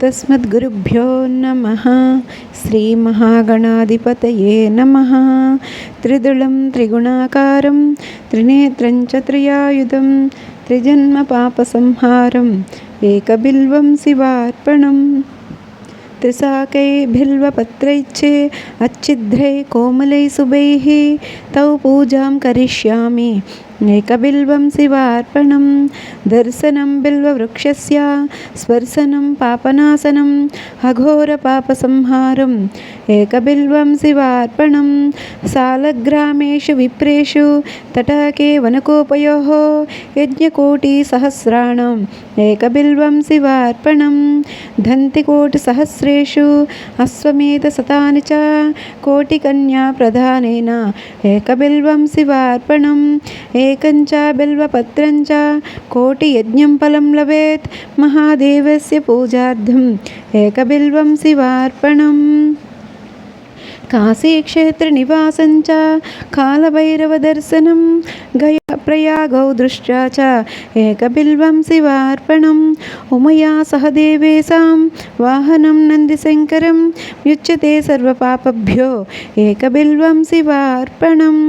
తస్మద్గురుభ్యో నమ శ్రీమహాగణాధిపతయే నమ త్రిదుళం త్రిగుణాకారం త్రినేత్రం చ త్రియాయుధం త్రిజన్మ పాపసంహారం ఏకబిల్వం శివార్పణం त्रिशाकै बिल्वपत्रैच्छे अच्छिद्रै कोमलै शुभैः तौ पूजां करिष्यामि एकबिल्वं शिवार्पणं दर्शनं बिल्ववृक्षस्य स्पर्शनं पापनाशनम् अघोरपापसंहारम् एकबिल्वं शिवार्पणं सालग्रामेषु विप्रेषु तटाके वनकोपयोः यज्ञकोटिसहस्राणाम् एकबिल्वं शिवार्पणं నరేషు అశ్వమేధ సతాని చ కోటికన్యా ప్రధానేన ఏకబిల్వం శివార్పణం ఏకంచ బిల్వపత్రంచ కోటియజ్ఞం ఫలం లభేత్ మహాదేవస్య పూజార్థం ఏకబిల్వం శివార్పణం కాశీక్షేత్రనివాసం చ కాలభైరవదర్శనం గయ प्रयागौ दृष्ट्या च एकबिल्वं शिवार्पणम् उमया सह देवेशां वाहनं नन्दिशङ्करं मुच्यते सर्वपापभ्यो एकबिल्वं शिवार्पणम्